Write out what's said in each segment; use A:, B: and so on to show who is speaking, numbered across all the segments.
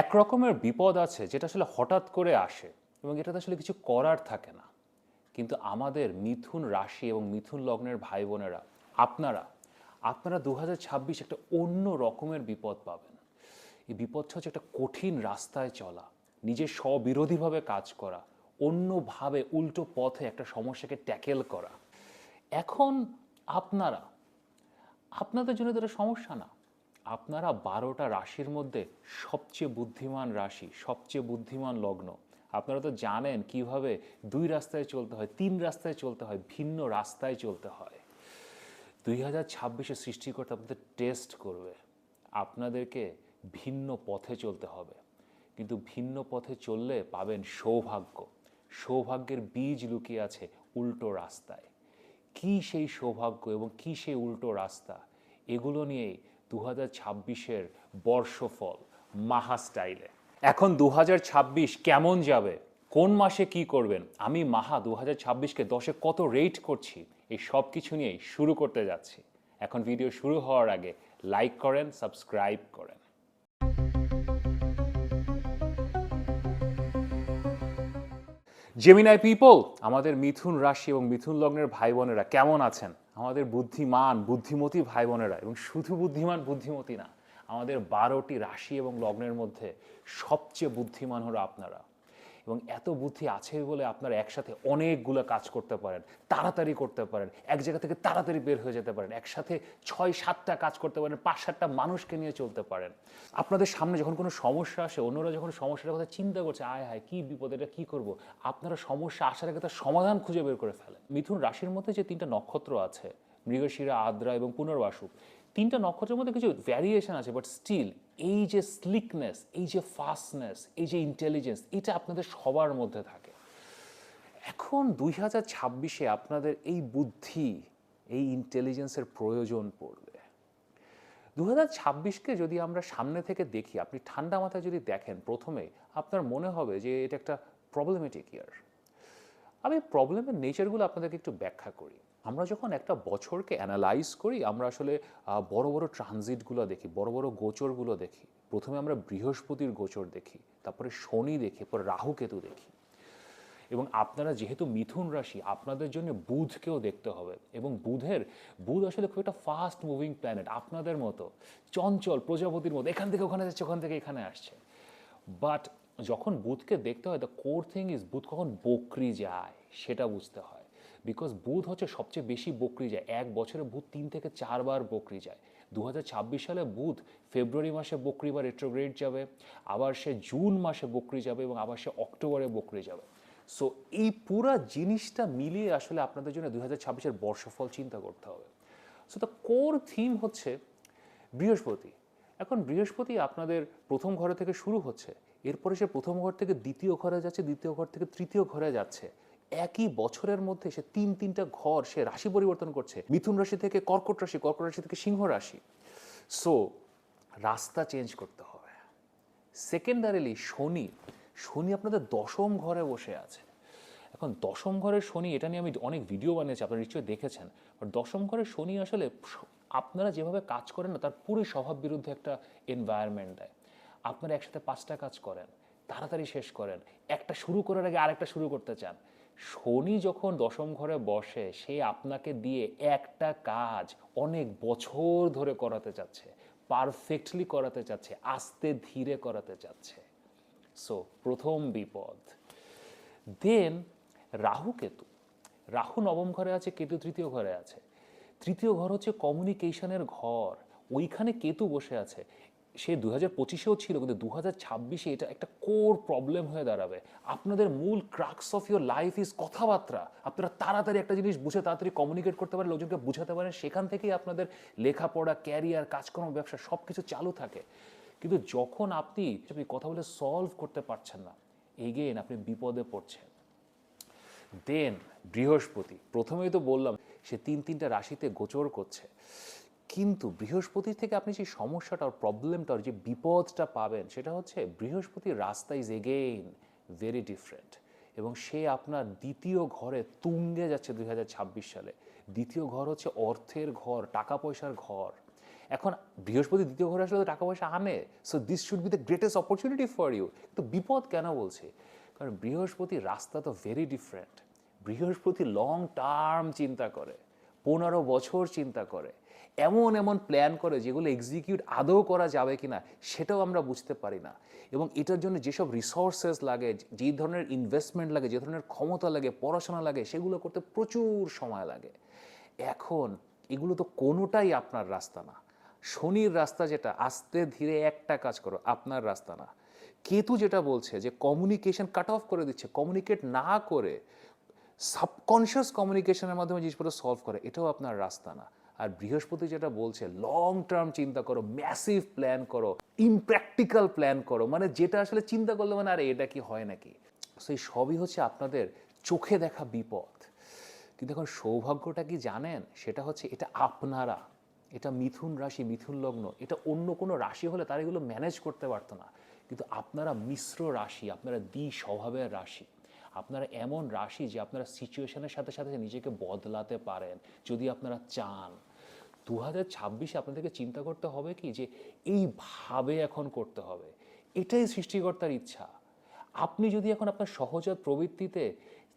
A: এক রকমের বিপদ আছে যেটা আসলে হঠাৎ করে আসে এবং এটাতে আসলে কিছু করার থাকে না। কিন্তু আমাদের মিথুন রাশি এবং মিথুন লগ্নের ভাই বোনেরা আপনারা আপনারা দু হাজার ছাব্বিশ একটা অন্য রকমের বিপদ পাবেন। এই বিপদটা হচ্ছে একটা কঠিন রাস্তায় চলা, নিজের স্ববিরোধীভাবে কাজ করা, অন্যভাবে উল্টো পথে একটা সমস্যাকে ট্যাকেল করা। এখন আপনারা, আপনাদের জন্য তো সমস্যা না আপনারা বারোটা রাশির মধ্যে সবচেয়ে বুদ্ধিমান রাশি, সবচেয়ে বুদ্ধিমান লগ্ন। আপনারা তো জানেন কীভাবে দুই রাস্তায় চলতে হয়, তিন রাস্তায় চলতে হয়, ভিন্ন রাস্তায় চলতে হয়। দুই হাজার ছাব্বিশে সৃষ্টিকর্তা আপনাদের টেস্ট করবে। আপনাদেরকে ভিন্ন পথে চলতে হবে। কিন্তু ভিন্ন পথে চললে পাবেন সৌভাগ্য। সৌভাগ্যের বীজ লুকিয়ে আছে উল্টো রাস্তায়। কি সেই সৌভাগ্য এবং কি সেই উল্টো রাস্তা? এগুলো নিয়েই দু হাজার ছাব্বিশের বর্ষফল মাহা স্টাইলে এখন দু হাজার ছাব্বিশ কেমন যাবে? কোন মাসে কি করবেন? আমি মাহা দু হাজার ছাব্বিশকে দশে কত রেট করছি? এই সব কিছু নিয়েই শুরু করতে যাচ্ছি। এখন ভিডিও শুরু হওয়ার আগে লাইক করেন সাবস্ক্রাইব করেন। জেমিনাই পিপল আমাদের মিথুন রাশি এবং মিথুন লগ্নের ভাই বোনেরা কেমন আছেন? আমাদের বুদ্ধিমান, বুদ্ধিমতী ভাই বোনেরা এবং শুধু বুদ্ধিমান, বুদ্ধিমতী না, আমাদের বারোটি রাশি এবং লগ্নের মধ্যে সবচেয়ে বুদ্ধিমান হলো আপনারা। এবং এত বুদ্ধি আছে বলে আপনারা একসাথে অনেকগুলো কাজ করতে পারেন, তাড়াতাড়ি করতে পারেন, এক জায়গা থেকে তাড়াতাড়ি বের হয়ে যেতে পারেন, একসাথে ছয়, সাতটা কাজ করতে পারেন, পাঁচ, সাতটা মানুষকে নিয়ে চলতে পারেন। আপনাদের সামনে যখন কোনো সমস্যা আসে, অন্যরা যখন সমস্যাটার কথা চিন্তা করছে, আয় হায়, কী বিপদ, এটা কী করব? আপনারা সমস্যা আসার আগে তার সমাধান খুঁজে বের করে ফেলেন। মিথুন রাশির মধ্যে যে তিনটা নক্ষত্র আছে, মৃগশিরা, আদ্রা এবং পুনর্বাসু তিনটা নক্ষত্রের মধ্যে কিছু ভ্যারিয়েশন আছে বাট স্টিল এই যে স্লিকনেস এই যে ফাস্টনেস এই যে ইন্টেলিজেন্স এটা আপনাদের সবার মধ্যে থাকে। এখন দুই হাজার ছাব্বিশে আপনাদের এই বুদ্ধি, এই ইন্টেলিজেন্সের প্রয়োজন পড়বে। দু হাজার ছাব্বিশকে যদি আমরা সামনে থেকে দেখি, আপনি ঠান্ডা মাথায় যদি দেখেন, প্রথমে আপনার মনে হবে যে এটা একটা প্রবলেমেটিক ইয়ার আমি প্রবলেমের নেচারগুলো আপনাদেরকে একটু ব্যাখ্যা করি। আমরা যখন একটা বছরকে অ্যানালাইজ করি, আমরা আসলে বড় বড় ট্রানজিটগুলো দেখি, বড় বড় গোচরগুলো দেখি। প্রথমে আমরা বৃহস্পতির গোচর দেখি, তারপরে শনি দেখি পরে রাহু কেতু দেখি। এবং আপনারা যেহেতু মিথুন রাশি, আপনাদের জন্য বুধকেও দেখতে হবে। এবং বুধের, বুধ আসলে খুব একটা ফাস্ট মুভিং প্ল্যানেট আপনাদের মতো, চঞ্চল প্রজাপতির মতো, এখান থেকে ওখানে যাচ্ছে, ওখান থেকে এখানে আসছে। বাট যখন বুধকে দেখতে হয় দ্য কোর থিং ইজ বুধ কখন বকরি যায়, সেটা বুঝতে হয়। বিকজ বুধ হচ্ছে সবচেয়ে বেশি বকরি যায়। এক বছরে বুধ তিন থেকে চারবার বকরি যায়। দু হাজার ছাব্বিশ সালে বুধ ফেব্রুয়ারি মাসে বকরি বা রেট্রোগ্রেড যাবে, আবার সে জুন মাসে বকরি যাবে এবং আবার সে অক্টোবরে বকরি যাবে। সো এই পুরা জিনিসটা মিলিয়ে আসলে আপনাদের জন্য দু হাজার ছাব্বিশের বর্ষফল চিন্তা করতে হবে। সো দ্য কোর থিম হচ্ছে বৃহস্পতি। এখন বৃহস্পতি আপনাদের প্রথম ঘরে থেকে শুরু হচ্ছে। এরপরে সে প্রথম ঘর থেকে দ্বিতীয় ঘরে যাচ্ছে, দ্বিতীয় ঘর থেকে তৃতীয় ঘরে যাচ্ছে। একই বছরের মধ্যে সে তিন, তিনটা ঘর সে রাশি পরিবর্তন করছে। মিথুন রাশি থেকে কর্কট রাশি কর্কট রাশি থেকে সিংহ রাশি। সো রাস্তা চেঞ্জ করতে হবে। সেকেন্ডারিলি শনি। শনি আপনাদের দশম ঘরে বসে আছে। এখন দশম ঘরের শনি, এটা নিয়ে আমি অনেক ভিডিও বানিয়েছি, আপনারা নিশ্চয়ই দেখেছেন। দশম ঘরের শনি আসলে আপনারা যেভাবে কাজ করেন না, তার পুরো স্বভাব বিরুদ্ধে একটা এনভায়রনমেন্ট দেয়। আপনারা একসাথে পাঁচটা কাজ করেন, তাড়াতাড়ি শেষ করেন, একটা শুরু করার আগে আরেকটা শুরু করতে চান। শনি যখন দশম ঘরে বসে, সে আপনাকে দিয়ে একটা কাজ অনেক বছর ধরে করাতে চাচ্ছে পারফেক্টলি করাতে চাচ্ছে, আস্তে ধীরে করাতে চাচ্ছে। সো প্রথম বিপদ। দেন রাহু কেতু। রাহু নবম ঘরে আছে, কেতু তৃতীয় ঘরে আছে। তৃতীয় ঘর হচ্ছে কমিউনিকেশনের ঘর। ওইখানে কেতু বসে আছে। সে দু হাজার পঁচিশেও ছিল, কিন্তু দু হাজার ছাব্বিশে এটা একটা কোর প্রবলেম হয়ে দাঁড়াবে। আপনাদের মূল crux of your life is কথাবার্তা। আপনারা তাড়াতাড়ি একটা জিনিস বুঝে তাড়াতাড়ি কমিউনিকেট করতে পারেন, লোকজনকে বুঝাতে পারেন, সেখান থেকেই আপনাদের লেখাপড়া ক্যারিয়ার কাজকর্ম, ব্যবসা সব কিছু চালু থাকে। কিন্তু যখন আপনি আপনি কথা বলে সলভ করতে পারছেন না এগেন আপনি বিপদে পড়ছেন। দেন বৃহস্পতি, প্রথমেই তো বললাম, সে তিন তিনটা রাশিতে গোচর করছে। কিন্তু বৃহস্পতির থেকে আপনি যে সমস্যাটা প্রবলেমটা ওর যে বিপদটা পাবেন, সেটা হচ্ছে বৃহস্পতির রাস্তা ইজ এগেইন ভেরি ডিফারেন্ট এবং সে আপনার দ্বিতীয় ঘরে তুঙ্গে যাচ্ছে দুই হাজার ছাব্বিশ সালে। দ্বিতীয় ঘর হচ্ছে অর্থের ঘর টাকা পয়সার ঘর। এখন বৃহস্পতি দ্বিতীয় ঘরে আসলে তো টাকা পয়সা আনে so this should be the greatest opportunity for you তো বিপদ কেন বলছে? কারণ বৃহস্পতির রাস্তা তো ভেরি ডিফারেন্ট বৃহস্পতি লং টার্ম চিন্তা করে, পনেরো বছর চিন্তা করে এমন এমন প্ল্যান করে যেগুলো এক্সিকিউট আদৌ করা যাবে কিনা, সেটাও আমরা বুঝতে পারি না। এবং এটার জন্য যেসব রিসোর্সেস লাগে, যে ধরনের ইনভেস্টমেন্ট লাগে, যে ধরনের ক্ষমতা লাগে, পড়াশোনা লাগে, সেগুলো করতে প্রচুর সময় লাগে। এখন এগুলো তো কোনোটাই আপনার রাস্তা না। শনির রাস্তা যেটা, আস্তে ধীরে একটা কাজ করো, আপনার রাস্তা না। কেতু যেটা বলছে যে কমিউনিকেশন কাট অফ করে দিচ্ছে কমিউনিকেট না করে সাবকনশিয়াস কমিউনিকেশনের মাধ্যমে জিনিসপত্র সলভ করে, এটাও আপনার রাস্তা না। আর বৃহস্পতি যেটা বলছে লং টার্ম চিন্তা করো ম্যাসিভ প্ল্যান করো ইমপ্র্যাকটিক্যাল প্ল্যান করো মানে যেটা আসলে চিন্তা করলে মানে আরে এটা কি হয় নাকি? সেই সবই হচ্ছে আপনাদের চোখে দেখা বিপদ। কিন্তু এখন সৌভাগ্যটা কি জানেন? সেটা হচ্ছে এটা আপনারা, এটা মিথুন রাশি, মিথুন লগ্ন, এটা অন্য কোনো রাশি হলে তারা এগুলো ম্যানেজ করতে পারতো না। কিন্তু আপনারা মিশ্র রাশি, আপনারা দ্বি স্বভাবের রাশি। আপনারা এমন রাশি যে আপনারা সিচুয়েশনের সাথে সাথে নিজেকে বদলাতে পারেন, যদি আপনারা চান। দু হাজার ছাব্বিশে আপনাদেরকে চিন্তা করতে হবে কি যে এইভাবে এখন করতে হবে। এটাই সৃষ্টিকর্তার ইচ্ছা। আপনি যদি এখন আপনার সহজাত প্রবৃত্তিতে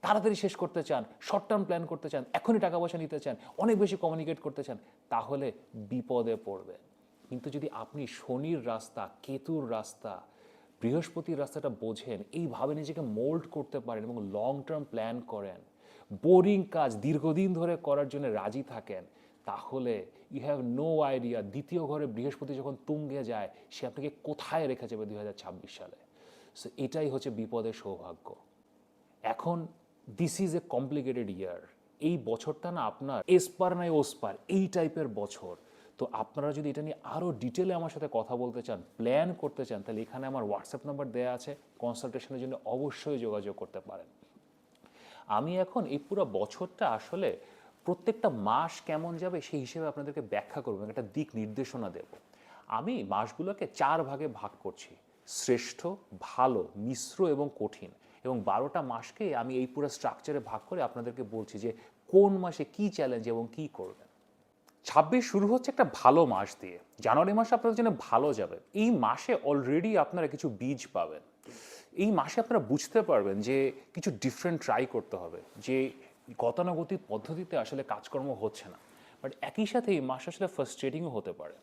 A: তাড়াতাড়ি শেষ করতে চান শর্ট টার্ম প্ল্যান করতে চান, এখনই টাকা পয়সা নিতে চান, অনেক বেশি কমিউনিকেট করতে চান, তাহলে বিপদে পড়বেন। কিন্তু যদি আপনি শনির রাস্তা, কেতুর রাস্তা বৃহস্পতির রাস্তাটা বোঝেন, এইভাবে নিজেকে মোল্ড করতে পারেন এবং লং টার্ম প্ল্যান করেন। বোরিং কাজ দীর্ঘদিন ধরে করার জন্য রাজি থাকেন, তাহলে ইউ হ্যাভ নো আইডিয়া দ্বিতীয় ঘরে বৃহস্পতি যখন তুঙ্গে যায়, সে আপনাকে কোথায় রেখে যাবে দু হাজার ছাব্বিশ সালে? সো এটাই হচ্ছে বিপদের সৌভাগ্য। এখন this is a complicated year এই বছরটা না আপনার এসপার নাই ওসপার এই টাইপের বছর। তো আপনারা যদি এটা নিয়ে আরও ডিটেলে আমার সাথে কথা বলতে চান প্ল্যান করতে চান, তাহলে এখানে আমার হোয়াটসঅ্যাপ নাম্বার দেওয়া আছে। কনসালটেশনের জন্য অবশ্যই যোগাযোগ করতে পারেন। আমি এখন এই পুরো বছরটা আসলে প্রত্যেকটা মাস কেমন যাবে সেই হিসেবে আপনাদেরকে ব্যাখ্যা করব একটা দিক নির্দেশনা দেব। আমি মাসগুলোকে চার ভাগে ভাগ করছি, শ্রেষ্ঠ, ভালো, মিশ্র এবং কঠিন। এবং বারোটা মাসকে আমি এই পুরো স্ট্রাকচারে ভাগ করে আপনাদেরকে বলছি যে কোন মাসে কি চ্যালেঞ্জ এবং কি করবেন। ছাব্বিশ শুরু হচ্ছে একটা ভালো মাস দিয়ে। জানুয়ারি মাসে আপনাদের জন্য ভালো যাবে। এই মাসে অলরেডি আপনারা কিছু বীজ পাবেন। এই মাসে আপনারা বুঝতে পারবেন যে কিছু ডিফারেন্ট ট্রাই করতে হবে, যে গতানুগতিক পদ্ধতিতে আসলে কাজকর্ম হচ্ছে না। বাট একই সাথে এই মাস আসলে ফার্স্ট্রেটিংও হতে পারে।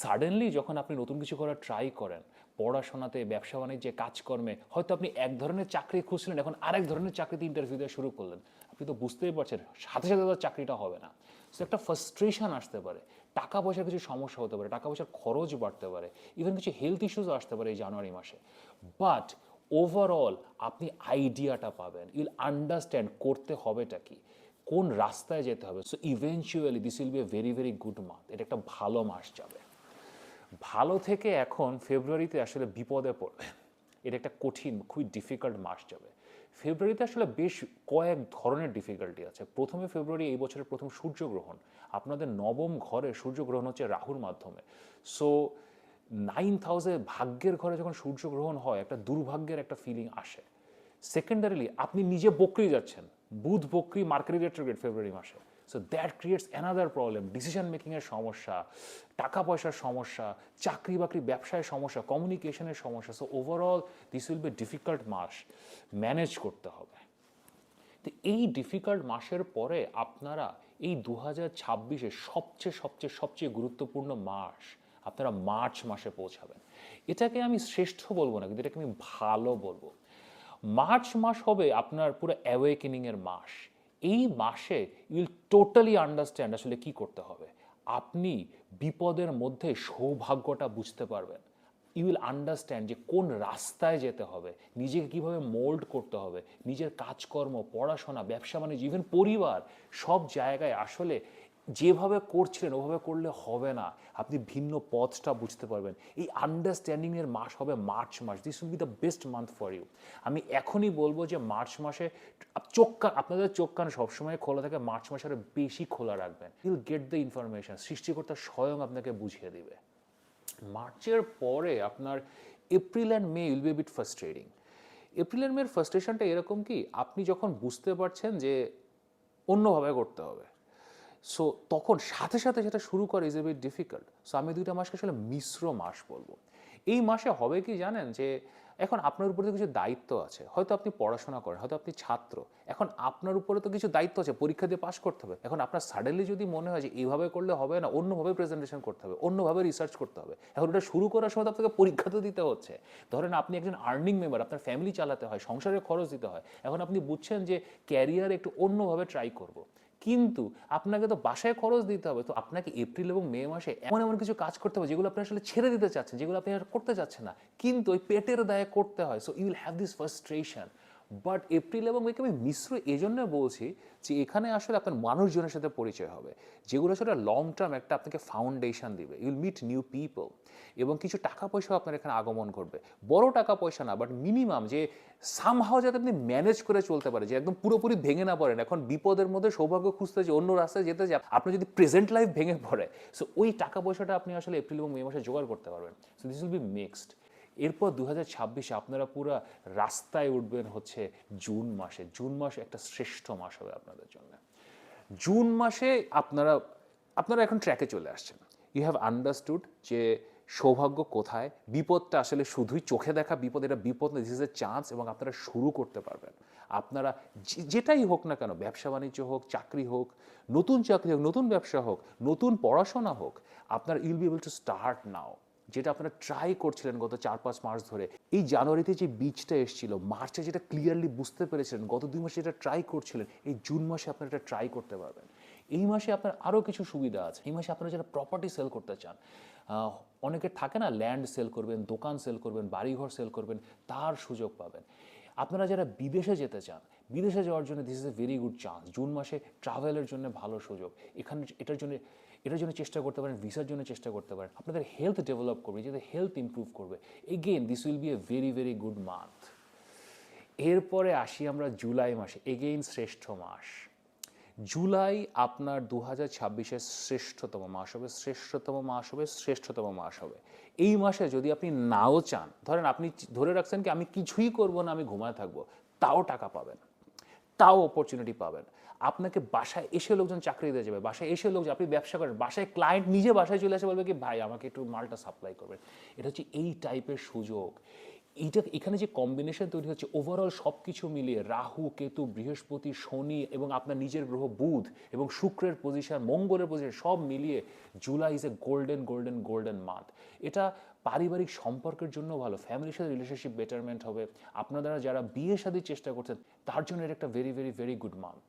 A: সাডেনলি যখন আপনি নতুন কিছু করার ট্রাই করেন, পড়াশোনাতে, ব্যবসা বাণিজ্যে, কাজকর্মে, হয়তো আপনি এক ধরনের চাকরি খুঁজছিলেন, এখন আরেক ধরনের চাকরিতে ইন্টারভিউ দেওয়া শুরু করলেন। আপনি তো বুঝতেই পারছেন, সাথে সাথে তো চাকরিটা হবে না। সো একটা ফার্স্ট্রেশন আসতে পারে। টাকা পয়সার কিছু সমস্যা হতে পারে টাকা পয়সার খরচ বাড়তে পারে ইভেন কিছু হেলথ ইস্যুস আসতে পারে এই জানুয়ারি মাসে। বাট ওভারঅল আপনি আইডিয়াটা পাবেন। ইউল আন্ডারস্ট্যান্ড করতে হবেটা কি, কোন রাস্তায় যেতে হবে। So eventually this will be a very very good month এটা একটা ভালো মাস যাবে। ভালো থেকে এখন ফেব্রুয়ারিতে আসলে বিপদে পড়বে এটা একটা কঠিন, খুবই ডিফিকাল্ট মাস যাবে। ফেব্রুয়ারিতে আসলে বেশ কয়েক ধরনের ডিফিকাল্টি আছে। প্রথমে ফেব্রুয়ারি এই বছরের প্রথম সূর্যগ্রহণ। আপনাদের নবম ঘরে সূর্যগ্রহণ হচ্ছে রাহুর মাধ্যমে। সো নাইন হাউসে ভাগ্যের ঘরে যখন সূর্যগ্রহণ হয়, একটা দুর্ভাগ্যের একটা ফিলিং আসে। সেকেন্ডারিলি আপনি নিজে বকরি যাচ্ছেন। বুধ বকরি মার্কেট রেট্রোগ্রেড ফেব্রুয়ারি মাসে। So that creates another problem decision মেকিংয়ের সমস্যা, টাকা পয়সার সমস্যা, চাকরি বাকরি ব্যবসায় সমস্যা কমিউনিকেশনের সমস্যা। So overall this will be difficult mass manage করতে হবে। তো এই ডিফিকাল্ট মাসের পরে আপনারা এই দু হাজার ছাব্বিশে সবচেয়ে সবচেয়ে সবচেয়ে গুরুত্বপূর্ণ মাস আপনারা মার্চ মাসে পৌঁছাবেন। এটাকে আমি শ্রেষ্ঠ বলব না, কিন্তু এটাকে আমি ভালো বলব। মার্চ মাস হবে আপনার পুরো অ্যাওয়েকেনিংয়ের মাস। এই মাসে ইউল টোটালি আন্ডারস্ট্যান্ড আসলে কি করতে হবে। আপনি বিপদের মধ্যে সৌভাগ্যটা বুঝতে পারবেন। ইউ উইল আন্ডারস্ট্যান্ড যে কোন রাস্তায় যেতে হবে। নিজেকে কীভাবে মোল্ড করতে হবে। নিজের কাজকর্ম, পড়াশোনা, ব্যবসা বাণিজ্য ইভেন পরিবার, সব জায়গায় আসলে যেভাবে করছিলেন, ওভাবে করলে হবে না। আপনি ভিন্ন পথটা বুঝতে পারবেন। এই আন্ডারস্ট্যান্ডিংয়ের মাস হবে March mass. This will be the best month for you আমি এখনই বলব যে মার্চ মাসে চোখ কান, আপনাদের চোখ কান সবসময় খোলা থাকে। মার্চ মাসে আরও বেশি খোলা রাখবেন। ইউল গেট দ্য ইনফরমেশন সৃষ্টিকর্তা স্বয়ং আপনাকে বুঝিয়ে দিবে। মার্চের পরে আপনার April and May will be bit frustrating April and মের ফার্স্ট্রেশনটা এরকম কি? আপনি যখন বুঝতে পারছেন যে অন্যভাবে করতে হবে। সো তখন সাথে সাথে সেটা শুরু করে is a bit difficult so আমি দুইটা মাসকে আসলে মিশ্র মাস বলব। এই মাসে হবে কি জানেন যে, এখন আপনার উপরে তো কিছু দায়িত্ব আছে। হয়তো আপনি পড়াশোনা করেন, হয়তো আপনি ছাত্র। এখন আপনার উপরে তো কিছু দায়িত্ব আছে, পরীক্ষা দিয়ে পাশ করতে হবে। এখন আপনার সাডেনলি যদি মনে হয় যে, এইভাবে করলে হবে না, অন্যভাবে প্রেজেন্টেশন করতে হবে, অন্যভাবে রিসার্চ করতে হবে, এখন ওটা শুরু করার সময় তো আপনাকে পরীক্ষা তো দিতে হচ্ছে। ধরেন আপনি একজন আর্নিং মেম্বার আপনার ফ্যামিলি চালাতে হয় সংসারের খরচ দিতে হয়। এখন আপনি বুঝছেন যে ক্যারিয়ার একটু অন্যভাবে ট্রাই করব। কিন্তু আপনাকে তো বাসায় খরচ দিতে হবে। তো আপনাকে এপ্রিল এবং মে মাসে এমন এমন কিছু কাজ করতে হবে যেগুলো আপনি আসলে ছেড়ে দিতে চাচ্ছেন, যেগুলো আপনি আর করতে চাচ্ছেন না। কিন্তু ওই পেটের দায়ে করতে হয়। So you will have this frustration but April এবং মেকে আমি মিশ্র এই জন্য বলছি যে এখানে আসলে আপনার মানুষজনের সাথে পরিচয় হবে। যেগুলো আসলে লং টার্ম একটা আপনাকে ফাউন্ডেশন দিবে। ইউল মিট নিউ পিপল এবং কিছু টাকা পয়সাও আপনার এখানে আগমন করবে বড় টাকা পয়সা না বাট মিনিমাম যে সামহাও যাতে আপনি ম্যানেজ করে চলতে পারে যে একদম পুরোপুরি ভেঙে না পড়েন। এখন বিপদের মধ্যে সৌভাগ্য খুঁজতে যে অন্য রাস্তায় যেতে যায় আপনি যদি প্রেজেন্ট লাইফ ভেঙে পড়ে। সো ওই টাকা পয়সাটা আপনি আসলে এপ্রিল এবং মে মাসে জোগাড় করতে পারবেন। So this will be mixed এরপর দু হাজার আপনারা পুরো রাস্তায় উঠবেন হচ্ছে জুন মাসে। জুন মাস একটা শ্রেষ্ঠ মাস হবে আপনাদের জন্য। জুন মাসে আপনারা আপনারা এখন ট্র্যাকে চলে আসছেন। ইউ হ্যাভ আন্ডারস্টুড যে সৌভাগ্য কোথায়? বিপদটা আসলে শুধুই চোখে দেখা বিপদ, এটা বিপদ না দিস এ চান্স এবং আপনারা শুরু করতে পারবেন। আপনারা যেটাই হোক না কেন, ব্যবসা বাণিজ্য হোক, চাকরি হোক, নতুন চাকরি হোক, নতুন ব্যবসা হোক, নতুন পড়াশোনা হোক, আপনার you'll be able to start now যেটা আপনারা ট্রাই করছিলেন গত চার পাঁচ মাস ধরে। এই জানুয়ারিতে যে বীজটা এসেছিল, মার্চে যেটা ক্লিয়ারলি বুঝতে পেরেছিলেন, গত দুই মাসে যেটা ট্রাই করছিলেন, এই জুন মাসে আপনারা এটা ট্রাই করতে পারবেন। এই মাসে আপনার আরও কিছু সুবিধা আছে। এই মাসে আপনারা যারা প্রপার্টি সেল করতে চান অনেকে থাকে না ল্যান্ড সেল করবেন, দোকান সেল করবেন, বাড়িঘর সেল করবেন, তার সুযোগ পাবেন। আপনারা যারা বিদেশে যেতে চান বিদেশে যাওয়ার জন্য this is a very good chance June মাসে ট্রাভেলের জন্য ভালো সুযোগ। এখানে এটার জন্য এটার জন্য চেষ্টা করতে পারেন ভিসার জন্য চেষ্টা করতে পারেন। আপনাদের হেলথ ডেভেলপ করবে, নিজেদের হেলথ ইমপ্রুভ করবে। Again this will be a very very good month এরপরে আসি আমরা জুলাই মাসে এগেইন শ্রেষ্ঠ মাস। জুলাই আপনার দু হাজার ছাব্বিশের শ্রেষ্ঠতম মাস হবে, শ্রেষ্ঠতম মাস হবে, শ্রেষ্ঠতম মাস হবে। এই মাসে যদি আপনি নাও চান, ধরেন আপনি ধরে রাখছেন কি আমি কিছুই করব না, আমি ঘুমায় থাকব, তাও টাকা পাবেন। তাও অপরচুনিটি পাবেন। আপনাকে বাসায় এসে লোকজন চাকরি দিয়ে যাবে। বাসায় এসে লোকজন আপনি ব্যবসা করেন, বাসায় ক্লায়েন্ট নিজে বাসায় চলে আসে বলবে কি, ভাই, আমাকে একটু মালটা সাপ্লাই করবেন। এটা হচ্ছে এই টাইপের সুযোগ। এইটা এখানে যে কম্বিনেশন তৈরি হচ্ছে ওভারঅল সব কিছু মিলিয়ে রাহু, কেতু, বৃহস্পতি, শনি এবং আপনার নিজের গ্রহ বুধ এবং শুক্রের পজিশন মঙ্গলের পজিশন সব মিলিয়ে July is a golden golden golden month এটা পারিবারিক সম্পর্কের জন্য ভালো ফ্যামিলির সাথে রিলেশনশিপ বেটারমেন্ট হবে। আপনারা যারা বিয়ে শাদির চেষ্টা করছেন, তার জন্য এটা একটা very very very good month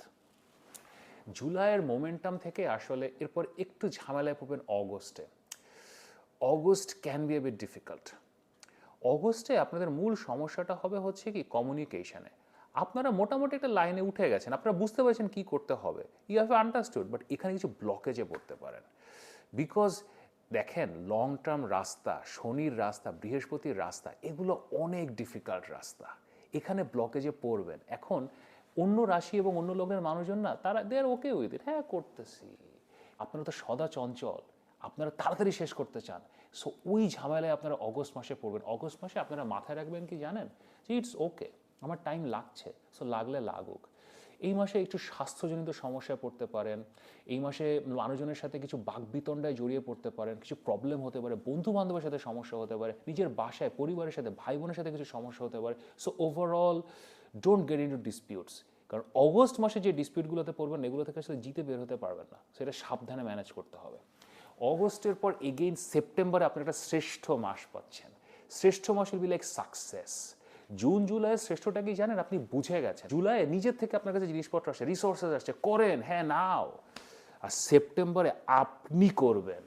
A: জুলাইয়ের মোমেন্টাম থেকে আসলে এরপর একটু ঝামেলায় পড়বেন অগস্টে। August can be a difficult অগস্টে আপনাদের মূল সমস্যাটা হবে হচ্ছে কি কমিউনিকেশনে আপনারা মোটামুটি একটা লাইনে উঠে গেছেন, আপনারা বুঝতে পারছেন কি করতে হবে। ইউ হ্যাভ আন্ডারস্টুড বাট এখানে কিছু ব্লকেজে পড়তে পারেন। বিকজ দেখেন লং টার্ম রাস্তা, শনির রাস্তা, বৃহস্পতির রাস্তা, এগুলো অনেক ডিফিকাল্ট রাস্তা। এখানে ব্লকেজে পড়বেন। এখন অন্য রাশি এবং অন্য লোকের মানুষজন না, তারা দে আর ওকে উইথ হ্যাঁ করতেছি। আপনারা তো সদা চঞ্চল। আপনারা তাড়াতাড়ি শেষ করতে চান। সো ওই ঝামেলায় আপনারা অগস্ট মাসে পড়বেন। অগস্ট মাসে আপনারা মাথায় রাখবেন কি জানেন? যে ইটস ওকে আমার টাইম লাগছে। সো লাগলে লাগুক। এই মাসে একটু স্বাস্থ্যজনিত সমস্যায় পড়তে পারেন। এই মাসে মানুষজনের সাথে কিছু বাকবিতণ্ডায় জড়িয়ে পড়তে পারেন, কিছু প্রবলেম হতে পারে বন্ধু বান্ধবের সাথে সমস্যা হতে পারে, নিজের বাসায়, পরিবারের সাথে ভাই বোনের সাথে কিছু সমস্যা হতে পারে। So overall don't get into disputes কারণ অগস্ট মাসে যে ডিসপিউটগুলোতে পড়বেন, এগুলো থেকে আসলে জিতে বের হতে পারবেন না। সেটা সাবধানে ম্যানেজ করতে হবে। অগস্টের পর এগেইন সেপ্টেম্বরে আপনি একটা শ্রেষ্ঠ মাস পাচ্ছেন। শ্রেষ্ঠ মাস will be like success June জুলাইয়ের শ্রেষ্ঠটা কি জানেন? আপনি বুঝে গেছেন। জুলাই নিজের থেকে আপনার কাছে জিনিসপত্র আসে রিসোর্সেস আসছে। করেন হ্যাঁ নাও। আর সেপ্টেম্বরে আপনি করবেন।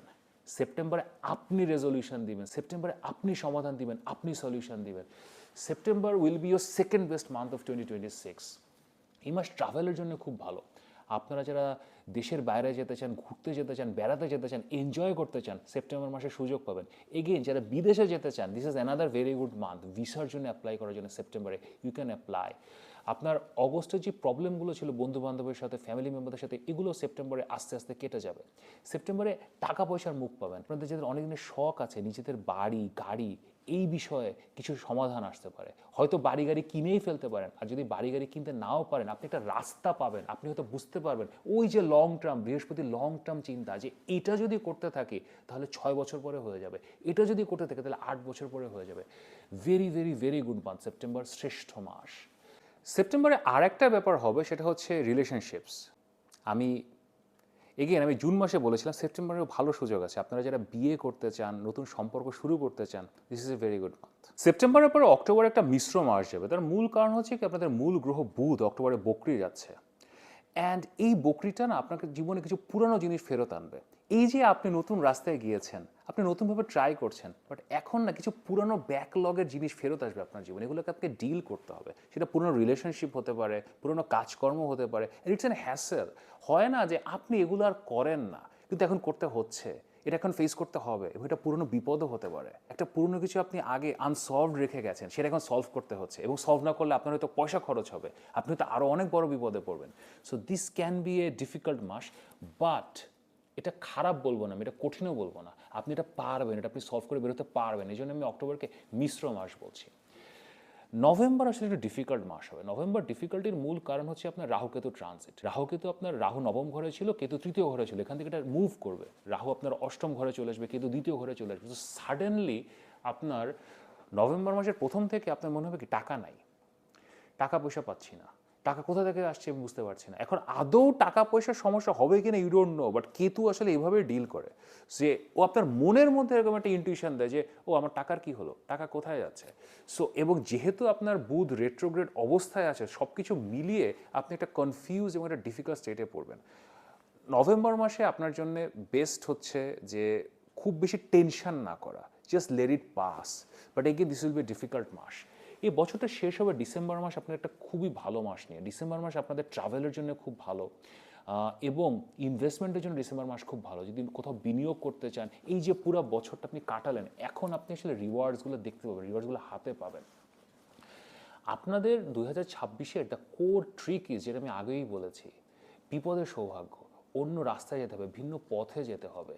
A: সেপ্টেম্বরে আপনি রেজলিউশন দিবেন। সেপ্টেম্বরে আপনি সমাধান দিবেন, আপনি সলিউশন দিবেন। September will be your second best month of twenty twenty six এই মাস ট্রাভেলের জন্য খুব ভালো। আপনারা যারা দেশের বাইরে যেতে চান, ঘুরতে যেতে চান, বেড়াতে যেতে চান এনজয় করতে চান, সেপ্টেম্বর মাসে সুযোগ পাবেন। এগেইন যারা বিদেশে যেতে চান this is another very good month ভিসার জন্য অ্যাপ্লাই করার জন্য সেপ্টেম্বরে ইউ ক্যান অ্যাপ্লাই আপনার অগস্টের যে প্রবলেমগুলো ছিল বন্ধু বান্ধবের সাথে ফ্যামিলি মেম্বারদের সাথে, এগুলো সেপ্টেম্বরে আস্তে আস্তে কেটে যাবে। সেপ্টেম্বরে টাকা পয়সার মুখ পাবেন। আপনাদের যাদের অনেক দিনের শখ আছে, নিজেদের বাড়ি, গাড়ি এই বিষয়ে কিছু সমাধান আসতে পারে। হয়তো বাড়ি গাড়ি কিনেই ফেলতে পারেন, আর যদি বাড়ি গাড়ি কিনতে নাও পারেন, আপনি একটা রাস্তা পাবেন, আপনি হয়তো বুঝতে পারবেন ওই যে long term Brihaspati long term চিন্তা যে এটা যদি করতে থাকি, তাহলে ছয় বছর পরে হয়ে যাবে। এটা যদি করতে থাকে, তাহলে আট বছর পরে হয়ে যাবে। Very very very good month September শ্রেষ্ঠ মাস। সেপ্টেম্বরে আর একটা ব্যাপার হবে, সেটা হচ্ছে রিলেশনশিপস আমি এগেন আমি জুন মাসে বলেছিলাম সেপ্টেম্বরেও ভালো সুযোগ আছে। আপনারা যারা বিয়ে করতে চান, নতুন সম্পর্ক শুরু করতে চান this is a very good month সেপ্টেম্বরের পরে অক্টোবর একটা মিশ্র মাস যাবে। তার মূল কারণ হচ্ছে কি, আপনাদের মূল গ্রহ বুধ অক্টোবরে বকরি যাচ্ছে। অ্যান্ড এই বকরিটা না আপনাকে জীবনে কিছু পুরনো জিনিস ফেরত আনবে। এই যে আপনি নতুন রাস্তায় গিয়েছেন, আপনি নতুনভাবে ট্রাই করছেন বাট এখন না কিছু পুরনো ব্যাকলগের জিনিস ফেরত আসবে আপনার জীবনে। এগুলোকে আপনাকে ডিল করতে হবে। সেটা পুরনো রিলেশনশিপ হতে পারে, পুরনো কাজকর্ম হতে পারে। ইটস অ্যান হ্যাসেল হয় না যে আপনি এগুলো আর করেন না, কিন্তু এখন করতে হচ্ছে। এটা এখন ফেস করতে হবে এবং এটা পুরনো বিপদও হতে পারে। একটা পুরনো কিছু আপনি আগে আনসলভড রেখে গেছেন, সেটা এখন সলভ করতে হচ্ছে এবং সলভ না করলে আপনার হয়তো পয়সা খরচ হবে, আপনি হয়তো আরও অনেক বড় বিপদে পড়বেন। So this can be a difficult mass but এটা খারাপ বলব না, আমি এটা কঠিনও বলব না। আপনি এটা পারবেন, এটা আপনি সলভ করে বেরোতে পারবেন, এই জন্য আমি অক্টোবরকে মিশ্র মাস বলছি। নভেম্বর আসলে একটু ডিফিকাল্ট মাস হবে। নভেম্বর ডিফিকাল্টির মূল কারণ হচ্ছে আপনার রাহুকেতু ট্রানজিট রাহুকেতু আপনার রাহু নবম ঘরে ছিল, কেতু তৃতীয় ঘরে ছিল। এখান থেকে এটা মুভ করবে। রাহু আপনার অষ্টম ঘরে চলে আসবে, কেতু দ্বিতীয় ঘরে চলে আসবে। তো সাডেনলি আপনার নভেম্বর মাসের প্রথম থেকে আপনার মনে হবে কি, টাকা নাই। টাকা পয়সা পাচ্ছি না। টাকা কোথা থেকে আসছে আমি বুঝতে পারছি না। এখন আদৌ টাকা পয়সার সমস্যা হবে কিনা ইউ নো বাট কেতু আসলে এইভাবে ডিল করে যে ও আপনার মনের মধ্যে এরকম একটা ইনটিউশন দেয় যে, ও, আমার টাকার কি হলো? টাকা কোথায় যাচ্ছে? সো এবং যেহেতু আপনার বুধ রেট্রোগ্রেড অবস্থায় আছে সব কিছু মিলিয়ে আপনি একটা কনফিউজ এবং একটা ডিফিকাল্ট স্টেটে পড়বেন। নভেম্বর মাসে আপনার জন্য বেস্ট হচ্ছে যে খুব বেশি টেনশন না করা just let it pass but again this will be difficult মাস। এই বছরটা শেষ হবে ডিসেম্বর মাস, আপনার একটা খুবই ভালো মাস নিয়ে। ডিসেম্বর মাস আপনাদের ট্রাভেলের জন্য খুব ভালো এবং ইনভেস্টমেন্টের জন্য ডিসেম্বর মাস খুব ভালো। যদি কোথাও বিনিয়োগ করতে চান, এই যে পুরো বছরটা আপনি কাটালেন, এখন আপনি আসলে রিওয়ার্ডসগুলো দেখতে পাবেন রিওয়ার্ডসগুলো হাতে পাবেন। আপনাদের দুই হাজার ছাব্বিশের দ্য কোর ট্রিক ইজ যেটা আমি আগেই বলেছি, বিপদের সৌভাগ্য, অন্য রাস্তায় যেতে হবে, ভিন্ন পথে যেতে হবে।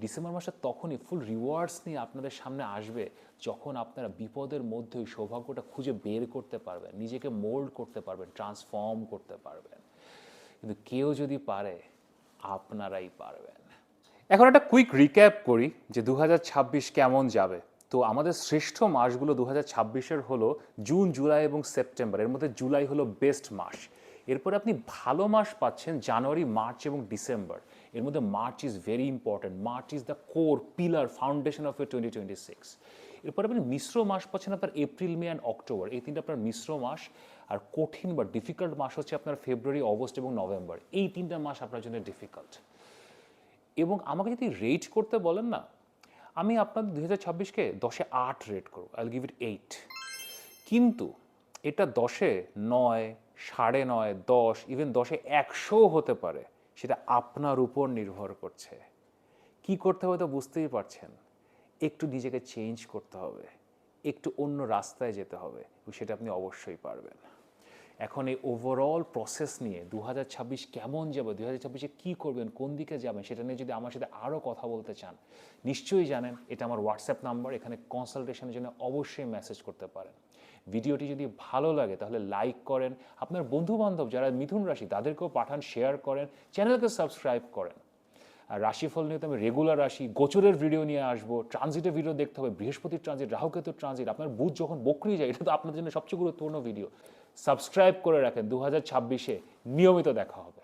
A: ডিসেম্বর মাসে তখনই ফুল রিওয়ার্ডস নিয়ে আপনাদের সামনে আসবে যখন আপনারা বিপদের মধ্যে ওই সৌভাগ্যটা খুঁজে বের করতে পারবেন, নিজেকে মোল্ড করতে পারবেন ট্রান্সফর্ম করতে পারবেন। কিন্তু কেউ যদি পারে, আপনারাই পারবেন। এখন একটা কুইক রিক্যাপ করি যে দু হাজার ছাব্বিশ কেমন যাবে। তো আমাদের শ্রেষ্ঠ মাসগুলো দু হাজার হলো জুন জুলাই এবং সেপ্টেম্বর এর মধ্যে জুলাই হলো বেস্ট মাস। এরপরে আপনি ভালো মাস পাচ্ছেন জানুয়ারি মার্চ এবং ডিসেম্বর এর মধ্যে March is very important. March is the core pillar, foundation of twenty twenty six এরপর আপনি মিশ্র মাস পাচ্ছেন আপনার এপ্রিল, মে অ্যান্ড অক্টোবর। এই তিনটা আপনার মিশ্র মাস। আর কঠিন বা ডিফিকাল্ট মাস হচ্ছে আপনার ফেব্রুয়ারি, অগস্ট এবং নভেম্বর। এই তিনটা মাস আপনার জন্য ডিফিকাল্ট এবং আমাকে যদি রেট করতে বলেন না, আমি আপনাদের দু হাজার ছাব্বিশকে দশে আট রেট করব। আই গিভ ইট এইট কিন্তু এটা দশে নয়, সাড়ে নয়, দশ ইভেন দশে একশো হতে পারে। সেটা আপনার উপর নির্ভর করছে। কি করতে হবে তো বুঝতেই পারছেন? একটু নিজেকে চেঞ্জ করতে হবে। একটু অন্য রাস্তায় যেতে হবে সেটা আপনি অবশ্যই পারবেন। এখন এই ওভারঅল প্রসেস নিয়ে দু হাজার ছাব্বিশ কেমন যাবে দু হাজার ছাব্বিশে কী করবেন, কোন দিকে যাবেন, সেটা নিয়ে যদি আমার সাথে আরও কথা বলতে চান, নিশ্চয়ই জানেন, এটা আমার হোয়াটসঅ্যাপ নাম্বার এখানে কনসালটেশনের জন্য অবশ্যই মেসেজ করতে পারেন। ভিডিওটি যদি ভালো লাগে তাহলে লাইক করেন। আপনার বন্ধু বান্ধব যারা মিথুন রাশি, তাদেরকেও পাঠান শেয়ার করেন চ্যানেলকে সাবস্ক্রাইব করেন। আর রাশিফল নিয়ে তো আমি রেগুলার রাশি গোচরের ভিডিও নিয়ে আসব ট্রানজিটের ভিডিও দেখতে হবে, বৃহস্পতির ট্রানজিট রাহুকেতুর ট্রানজিট আপনার বুধ যখন বকরি যায়, এটা তো আপনাদের জন্য সবচেয়ে গুরুত্বপূর্ণ ভিডিও সাবস্ক্রাইব করে রাখেন, দু হাজার ছাব্বিশে নিয়মিত দেখা হবে।